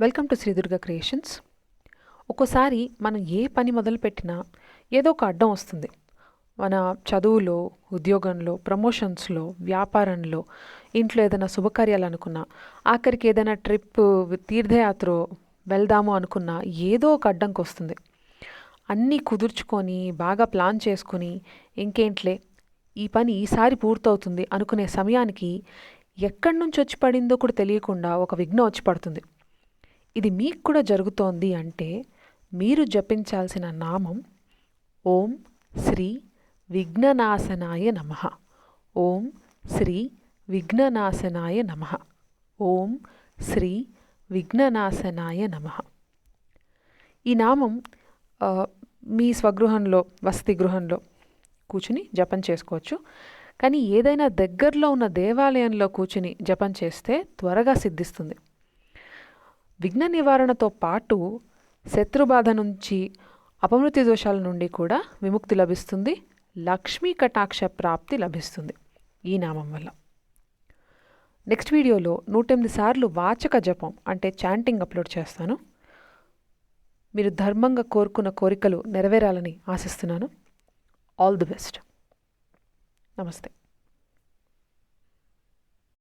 Welcome to Sri Durga creations ఒక్కోసారి మనం ఏ పని మొదలుపెట్టినా ఏదో ఒక అడ్డం వస్తుంది. మన చదువులో ఉద్యోగంలో ప్రమోషన్స్లో వ్యాపారంలో ఇంట్లో ఏదైనా శుభకార్యాలు అనుకున్నా ఆఖరికి ఏదైనా ట్రిప్ తీర్థయాత్ర వెళ్దాము అనుకున్నా ఏదో ఒక అడ్డంకి వస్తుంది. అన్నీ కుదుర్చుకొని బాగా ప్లాన్ చేసుకుని ఇంకేంట్లే ఈ పని ఈసారి పూర్తవుతుంది అనుకునే సమయానికి ఎక్కడి నుంచి వచ్చి పడిందో కూడా తెలియకుండా ఒక విఘ్నం వచ్చి పడుతుంది. ఇది మీకు కూడా జరుగుతోంది అంటే మీరు జపించాల్సిన నామం ఓం శ్రీ విఘ్ననాశనాయ నమ. ఓం శ్రీ విఘ్ననాశనాయ నమ. ఓం శ్రీ విఘ్ననాశనాయ నమ. ఈ నామం మీ స్వగృహంలో వసతి గృహంలో కూర్చుని జపం చేసుకోవచ్చు. కానీ ఏదైనా దగ్గరలో ఉన్న దేవాలయంలో కూర్చుని జపం చేస్తే త్వరగా సిద్ధిస్తుంది. విఘ్న నివారణతో పాటు శత్రుబాధ నుంచి అపమృతి దోషాల నుండి కూడా విముక్తి లభిస్తుంది లక్ష్మీ కటాక్ష ప్రాప్తి లభిస్తుంది ఈ నామం వల్ల. నెక్స్ట్ వీడియోలో నూటెనిమిది సార్లు వాచక జపం అంటే చాంటింగ్ అప్లోడ్ చేస్తాను. మీరు ధర్మంగా కోరుకున్న కోరికలు నెరవేరాలని ఆశిస్తున్నాను. All the best. నమస్తే.